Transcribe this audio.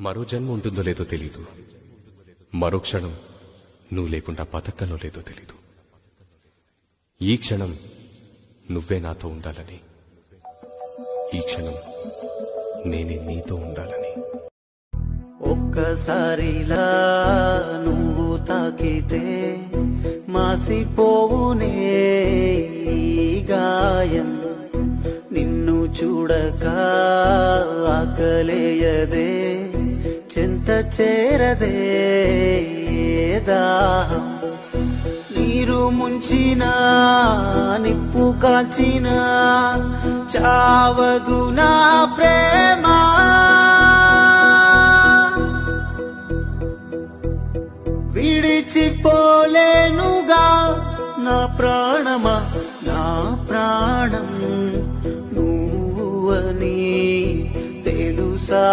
మరో జన్మ ఉంటుందో లేదో తెలీదు. మరో క్షణం నువ్వు లేకుండా బతకలో లేదో తెలీదు. ఈ క్షణం నువ్వే నాతో ఉండాలని. ఈ క్షణం నేనే నీతో ఉండాలని. ఒక్కసారిలా నువ్వు తాకితే మాసిపోవునే గాయం. నిన్ను చూడక ఆకలేయదే. చేరదే దాహం నీరు ముంచిన నిప్పు కాల్చిన చావదు నా ప్రేమ. విడిచిపోలేనుగా నా ప్రాణమా? నా ప్రాణం నువ్వు అని తెలుసా